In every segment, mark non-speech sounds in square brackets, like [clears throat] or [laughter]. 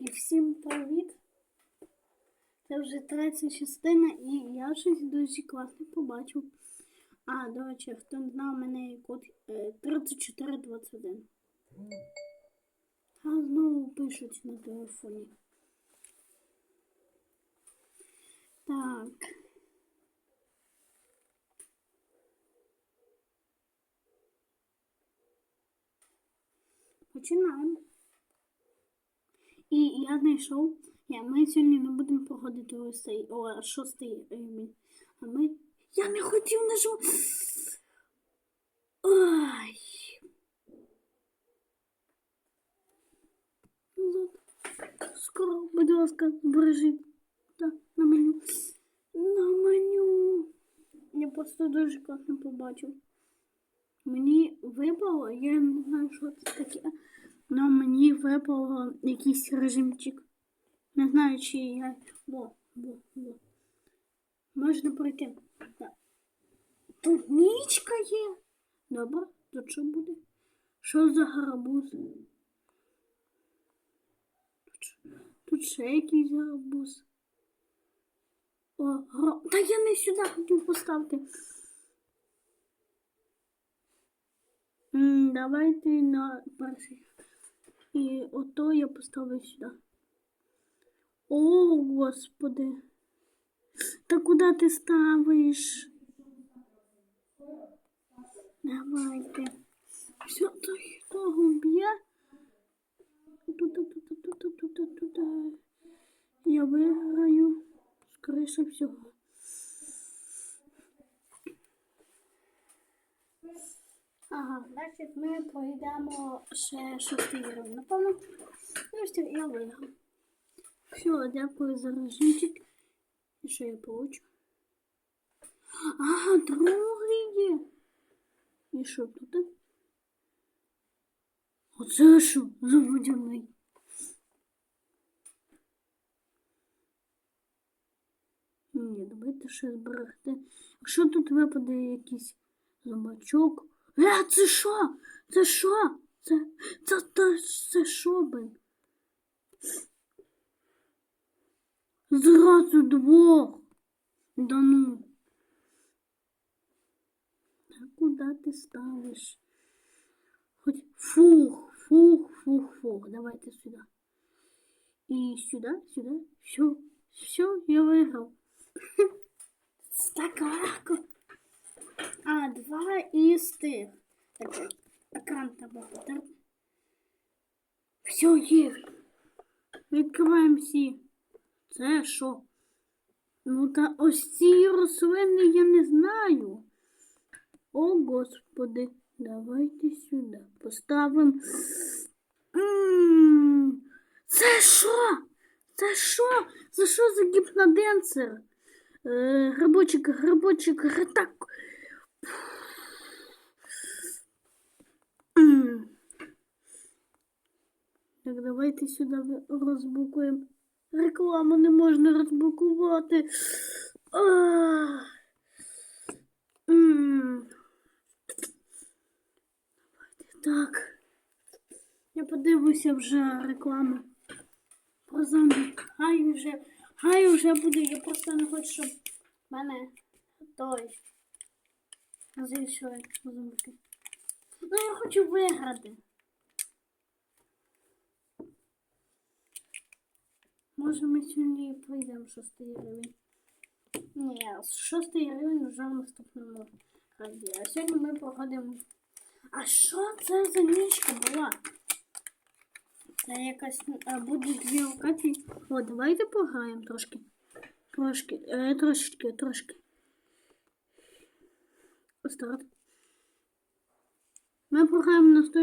І всім привіт! Це вже третя частина, і я щось дуже класне побачив. А, до речі, хто знав, мене код е, 3421. А знову пишуть на телефоні. Так. Починаємо. І я знайшов. Я, ми сьогодні не будемо проходити ось цей о, шостий рівень. А ми. Я не хотів нажав. Ай. Назад. Скоро, будь ласка, збережіть. Так, на меню. На меню. Я просто дуже класно побачив. Мені випало, я не знаю, що це таке. Но мені випало якийсь режимчик. Не знаю, чи я. Во, во, во. Можна пройти. Так. Тут нічка є. Добре, тут що буде? Що за гарбуз? Тут, ще якийсь гарбуз. О, гро... Та я не сюди хотів поставити. М, Давайте на перший. Я поставлю сюди. О, господи. Та куди ти ставиш? Давайте. Все, то хто б'є? Я виграю. Скоріше всього. Ага, значить ми пройдемо ще шостий рівень. Напевно, ну все, я виграв. Все, дякую за режимчик. І що я получу? Ага, другий є. І що тут? Оце що за? Ні, давайте ще зберегти. Якщо тут випаде якийсь зубачок. Е, це що? Це що? Це, це, це, це що, блин? Зразу двох. Да ну. Та куди ти ставиш? Хоч фух, фух, фух, фух. Давайте сюди. І сюди, сюди. Все, все, я виграв. [laughs] Так. А, два із тих. Так, екран треба потерпи. Все є. Відкриваємо всі. Це що? Ну та ось ці рослини я не знаю. О, господи, давайте сюди поставимо. Це що? Це що? Це що за гіпноденсер? Е, грибочок, грибочок, гритак. [clears throat] Так, давайте сюди розблокуємо. Рекламу не можна. М. Давайте так. Я подивлюся вже рекламу про зомбі. Хай вже, хай вже буде. Я просто не хочу, щоб мене той зайшли зомбики. Ну я хочу виграти. Може ми сьогодні пройдемо шостий рівень. Ні, шостий рівень вже в наступному разі. А сьогодні ми проходимо. А що це за нічка була? Це якась а, буде дві локації. О, давайте пограємо трошки. Трошки, е, трошечки, трошки старт. Ми програємо на сто...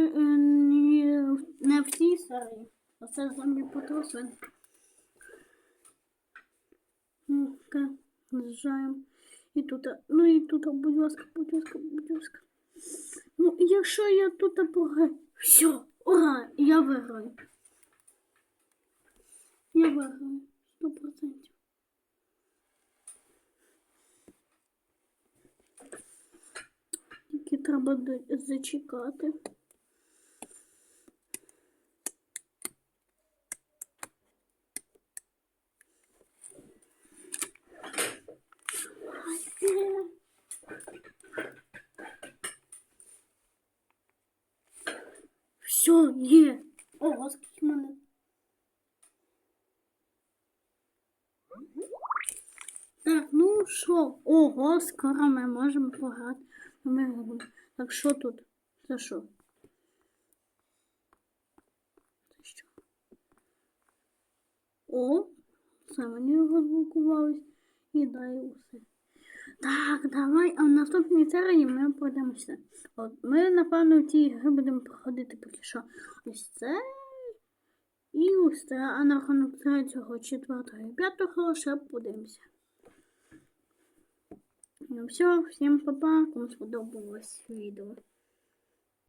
не в цій серії. Оце зомбі потрусин. Ну, так, зжаємо. И тут, ну и тут, будь ласка, будь ласка, будь ласка. Ну, якщо я тут програю, все, ура, я виграю. Я виграю, 100%. треба зачекати. Все, є. Ого, скільки мене. Так, ну що, ого, скоро ми можемо пограти. Ми робимо так, що тут? Це що? Це що? О, це мені розблокувалось. І дай усе. Так, давай, а в наступній серії ми пройдемося. От ми, напевно, в тій гри будемо проходити поки що ось це. І ось це, а на рахунок третього, четвертого і п'ятого ще подивимося. Ну все, всім па-па, кому сподобалось відео.